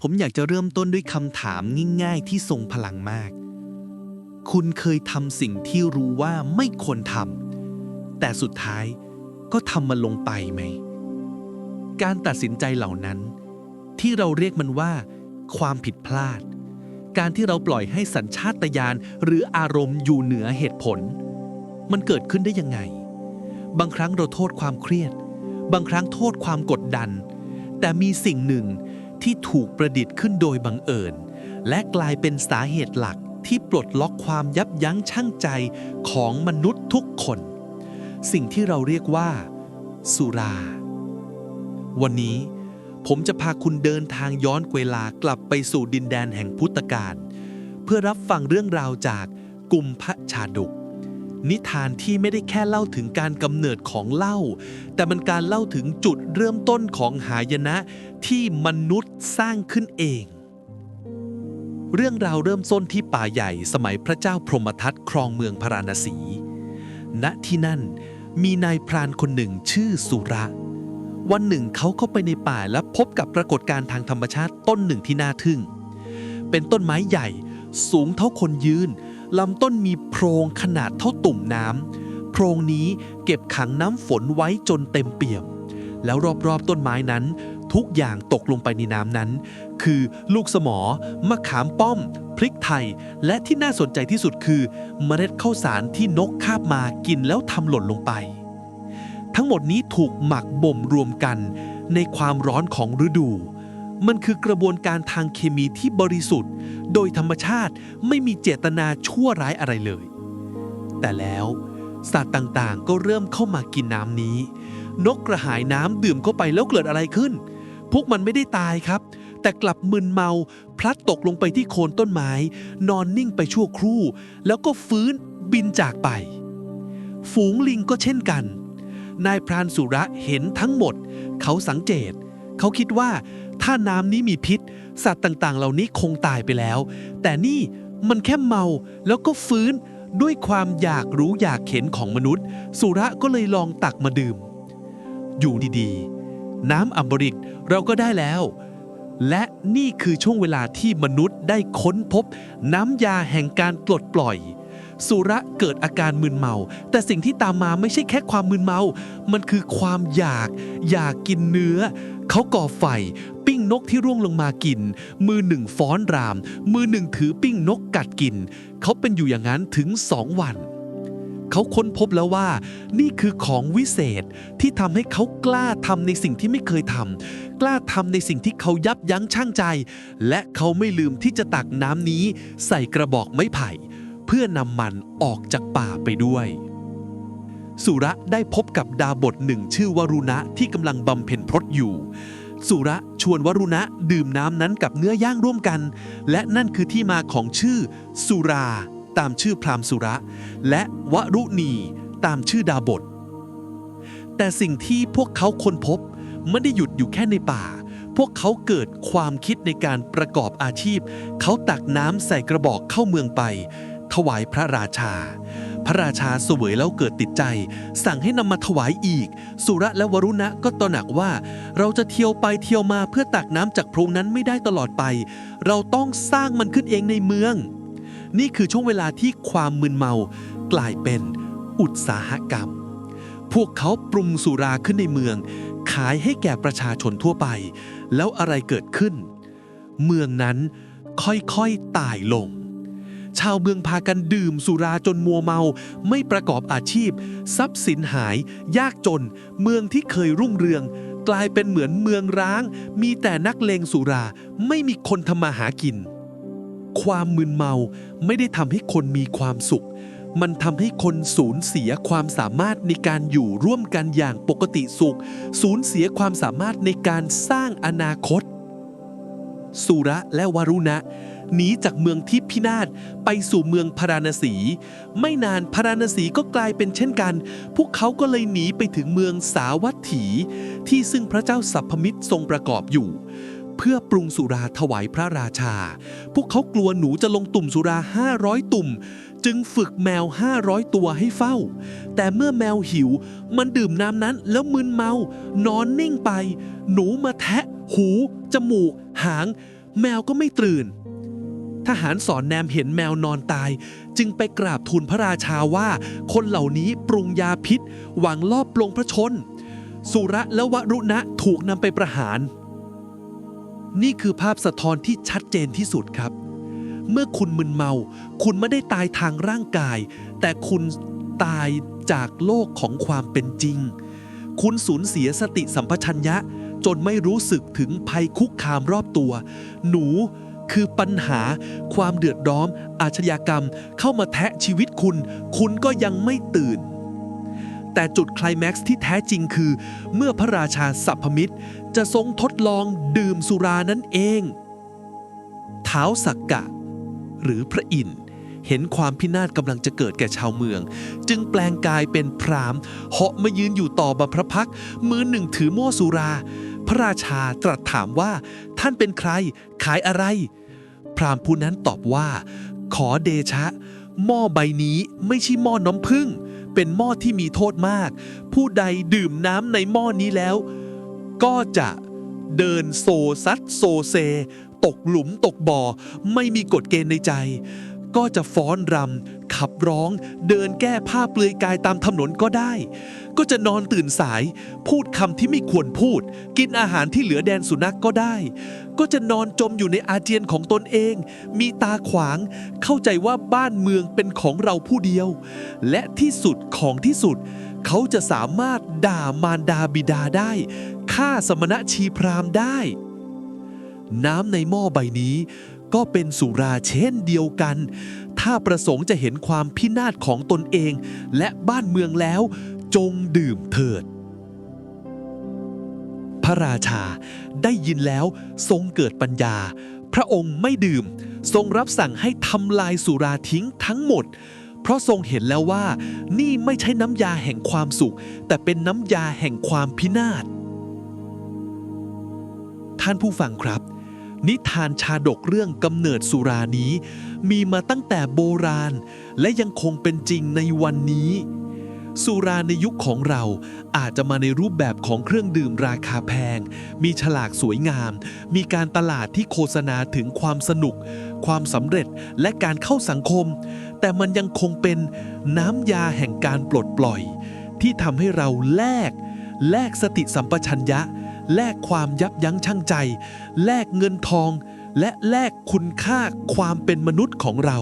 ผมอยากจะเริ่มต้นด้วยคำถามง่ายๆ ที่ทรงพลังมาก คุณเคยทำสิ่งที่รู้ว่าไม่ควรทำแต่สุดท้ายก็ทำมันลงไปไหม การตัดสินใจเหล่านั้น ที่เราเรียกมันว่า ความผิดพลาด การที่เราปล่อยให้สัญชาตญาณหรืออารมณ์อยู่เหนือเหตุผล มันเกิดขึ้นได้ยังไง บางครั้งเราโทษความเครียด บางครั้งโทษความกดดัน แต่มีสิ่งหนึ่ง ที่ถูกประดิษฐ์ขึ้นโดยบังเอิญ และกลายเป็นสาเหตุหลักที่ปลดล็อกความยับยั้งชั่งใจของมนุษย์ทุกคน สิ่งที่เราเรียกว่า สุรา วันนี้ผมจะพาคุณเดินทางย้อนเวลากลับไปสู่ดินแดนแห่งพุทธกาลเพื่อรับฟังเรื่องราวจากกลุ่มพระชาดก นิทานที่ไม่ได้แค่เล่าถึงการกำเนิดของเหล้าแต่มันการเล่าถึงจุดเริ่มต้นของหายนะที่มนุษย์สร้างขึ้นเอง เรื่องราวเริ่มต้นที่ป่าใหญ่สมัยพระเจ้าพรหมทัตครองเมืองพาราณสี ณที่นั่นมีนายพรานคนหนึ่งชื่อสุระ วันหนึ่งเขาเข้าไปในป่าและพบกับปรากฏการณ์ทางธรรมชาติต้นหนึ่งที่น่าทึ่ง เป็นต้นไม้ใหญ่สูงเท่าคนยืน ลำต้นมีโพรงขนาดเท่าตุ่มน้ำโพรงนี้เก็บขังน้ำฝนไว้จนเต็มเปี่ยม แล้วรอบๆต้นไม้นั้น ทุกอย่างตกลงไปในน้ำนั้น คือลูกสมอ มะขามป้อม พริกไทย และที่น่าสนใจที่สุดคือ เมล็ดข้าวสารที่นกคาบมากินแล้วทำหล่นลงไป ทั้งหมดนี้ถูกหมักบ่มรวมกันในความร้อนของฤดู มันคือกระบวนการทางเคมีที่บริสุทธิ์ โดยธรรมชาติไม่มีเจตนาชั่วร้ายอะไรเลย แต่แล้วสัตว์ต่างๆ ก็เริ่มเข้ามากินน้ำนี้ นกกระหายน้ำดื่มเข้าไปแล้วเกิดอะไรขึ้น พวกมันไม่ได้ตายครับ แต่กลับมึนเมา พลัดตกลงไปที่โคนต้นไม้ นอนนิ่งไปชั่วครู่ แล้วก็ฟื้นบินจากไป ฝูงลิงก็เช่นกัน นายพรานสุระเห็นทั้งหมด เขาสังเกต เขาคิดว่าถ้าน้ำนี้มีพิษ สัตว์ต่างๆ เหล่านี้คงตายไปแล้ว แต่นี่มันแค่เมาแล้วก็ฟื้นด้วยความอยากรู้อยากเห็นของมนุษย์ สุระก็เลยลองตักมาดื่ม อยู่ดีๆ น้ำอัมบริกเราก็ได้แล้ว และนี่คือช่วงเวลาที่มนุษย์ได้ค้นพบน้ำยาแห่งการปลดปล่อย สุระเกิดอาการมึนเมา แต่สิ่งที่ตามมาไม่ใช่แค่ความมึนเมา มันคือความอยาก อยากกินเนื้อ เขาก่อไฟ ปิ้งนกที่ร่วงลงมากิน มือหนึ่งฟ้อนราม มือหนึ่งถือปิ้งนกกัดกิน เขาเป็นอยู่อย่างนั้นถึงสองวันเขาค้นพบแล้วว่า นี่คือของวิเศษที่ทำให้เขากล้าทำในสิ่งที่ไม่เคยทำกล้าทำในสิ่งที่เขายับยั้งชั่งใจ และเขาไม่ลืมที่จะตักน้ำนี้ ใส่กระบอกไม้ไผ่ เพื่อนำมันออกจากป่าไปด้วย สุระได้พบกับดาบทหนึ่งชื่อวรุณะที่กำลังบำเพ็ญพรตอยู่ สุระชวนวรุณะดื่มน้ำนั้นกับเนื้อย่างร่วมกัน และนั่นคือที่มาของชื่อ สุราตามชื่อพราหมณ์สุระ และวรุณีตามชื่อดาบท แต่สิ่งที่พวกเขาค้นพบไม่ได้หยุดอยู่แค่ในป่า พวกเขาเกิดความคิดในการประกอบอาชีพ เขาตักน้ำใส่กระบอกเข้าเมืองไป ถวายพระราชา พระราชาเสวยแล้วเกิดติดใจ สั่งให้นำมาถวายอีก สุระและวรุณะก็ตระหนักว่า เราจะเที่ยวไปเที่ยวมาเพื่อตักน้ำจากโพรงนั้นไม่ได้ตลอดไป เราต้องสร้างมันขึ้นเองในเมือง นี่คือช่วงเวลาที่ความมึนเมากลายเป็นอุตสาหกรรม พวกเขาปรุงสุราขึ้นในเมือง ขายให้แก่ประชาชนทั่วไป แล้วอะไรเกิดขึ้น เมืองนั้นค่อยๆตายลง ชาวเมืองพากันดื่มสุราจนมัวเมา ไม่ประกอบอาชีพ ทรัพย์สินหาย ยากจน เมืองที่เคยรุ่งเรือง กลายเป็นเหมือนเมืองร้าง มีแต่นักเลงสุรา ไม่มีคนทำมาหากิน ความมึนเมาไม่ได้ทำให้คนมีความสุข มันทำให้คนสูญเสียความสามารถในการอยู่ร่วมกันอย่างปกติสุข สูญเสียความสามารถในการสร้างอนาคต สุระและวรุณะ หนีจากเมืองทิพพินาศไปสู่เมืองพาราณสี ไม่นานพาราณสีก็กลายเป็นเช่นกัน พวกเขาก็เลยหนีไปถึงเมืองสาวัตถี ที่ซึ่งพระเจ้าสัพพมิตรทรงประกอบอยู่ เพื่อปรุงสุราถวายพระราชา พวกเขากลัวหนูจะลงตุ่มสุรา 500 ตุ่ม จึงฝึกแมว 500 ตัวให้เฝ้า แต่เมื่อแมวหิว มันดื่มน้ำนั้นแล้วมึนเมา นอนนิ่งไป หนูมาแทะ หู จมูก หาง แมวก็ไม่ตื่น ทหารสอนแนมเห็นแมวนอนตาย จึงไปกราบทูลพระราชาว่า คนเหล่านี้ปรุงยาพิษ หวังลอบปลงพระชน สุระและวรุณะถูกนำไปประหาร นี่คือภาพสะท้อนที่ชัดเจนที่สุดครับ เมื่อคุณมึนเมา คุณไม่ได้ตายทางร่างกาย แต่คุณตายจากโลกของความเป็นจริง คุณสูญเสียสติสัมปชัญญะ จนไม่รู้สึกถึงภัยคุกคามรอบตัว หนู คือปัญหาความเดือดร้อนอาชญากรรมเข้ามาแทะชีวิตคุณ คุณก็ยังไม่ตื่น แต่จุดคลแม็กซ์ที่แท้จริงคือ เมื่อพระราชาสัพพมิตร จะทรงทดลองดื่มสุรานั่นเองเท้าสักกะ หรือพระอินทร์เห็นความพินาศกำลังจะเกิดแก่ชาวเมือง จึงแปลงกายเป็นพรามเหาะมายืนอยู่ต่อบัพระพักมือหนึ่งถือหม้อสุรา พระราชาตรัสถามว่า ท่านเป็นใคร ขายอะไร พรามผู้นั้นตอบว่า ขอเดชะ หม้อใบนี้ไม่ใช่หม้อน้ำผึ้งเป็นหม้อที่มีโทษมาก ผู้ใดดื่มน้ำในหม้อนี้แล้ว ก็จะเดินโซซัดโซเซ ตกหลุมตกบ่อ ไม่มีกฎเกณฑ์ในใจ ก็จะฟ้อนรำขับร้องเดินแก้ผ้าเปลือยกายตามถนนก็ได้ ก็จะนอนตื่นสาย พูดคำที่ไม่ควรพูด กินอาหารที่เหลือแดนสุนัขกก็ได้ ก็จะนอนจมอยู่ในอาเจียนของตนเอง มีตาขวาง เข้าใจว่าบ้านเมืองเป็นของเราผู้เดียว และที่สุดของที่สุด เขาจะสามารถด่ามารดาบิดาได้ฆ่าสมณะชีพราหมณ์ได้ น้ำในหม้อใบนี้ ก็เป็นสุราเช่นเดียวกัน ถ้าประสงค์จะเห็นความพินาศของตนเอง และบ้านเมืองแล้ว จงดื่มเถิด พระราชาได้ยินแล้วทรงเกิดปัญญา พระองค์ไม่ดื่ม ทรงรับสั่งให้ทำลายสุราทิ้งทั้งหมด เพราะทรงเห็นแล้วว่า นี่ไม่ใช่น้ำยาแห่งความสุข แต่เป็นน้ำยาแห่งความพินาศท่านผู้ฟังครับ นิทานชาดกเรื่องกำเนิดสุรานี้ มีมาตั้งแต่โบราณ และยังคงเป็นจริงในวันนี้ สุราในยุคของเราอาจจะมาในรูปแบบของเครื่องดื่มราคาแพง มีฉลากสวยงาม มีการตลาดที่โฆษณาถึงความสนุก ความสำเร็จและการเข้าสังคม แต่มันยังคงเป็นน้ำยาแห่งการปลดปล่อย ที่ทำให้เราแลกแลกสติสัมปชัญญะ แลกความยับยั้งชั่งใจ แลกเงินทอง และแลกคุณค่าความเป็นมนุษย์ของเรา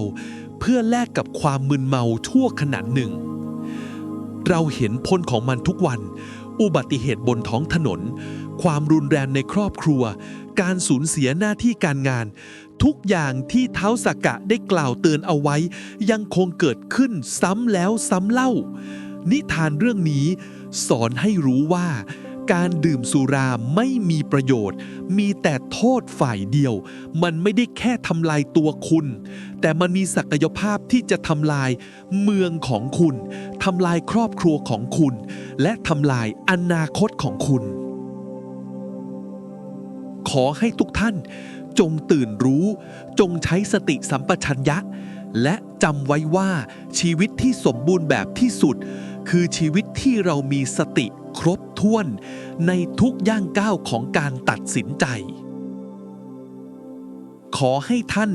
เพื่อแลกกับความมึนเมาชั่วขณะหนึ่ง เราเห็นพ้นของมันทุกวัน อุบัติเหตุบนท้องถนน ความรุนแรงในครอบครัว การสูญเสียหน้าที่การงาน ทุกอย่างที่เท้าสกกะได้กล่าวเตือนเอาไว้ ยังคงเกิดขึ้นซ้ำแล้วซ้ำเล่า นิทานเรื่องนี้สอนให้รู้ว่า การดื่มสุราไม่มีประโยชน์ มีแต่โทษฝ่ายเดียว มันไม่ได้แค่ทำลายตัวคุณ แต่มันมีศักยภาพที่จะทำลายเมืองของคุณทำลายครอบครัวของคุณ และทำลายอนาคตของคุณ ขอให้ทุกท่าน จงตื่นรู้ จงใช้สติสัมปชัญญะ และจำไว้ว่าชีวิตที่สมบูรณ์แบบที่สุด คือชีวิตที่เรามีสติครบถ้วนในทุกย่างก้าวของการตัดสินใจ ขอให้ท่าน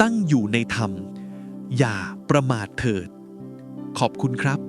ตั้งอยู่ในธรรม อย่าประมาทเถิด ขอบคุณครับ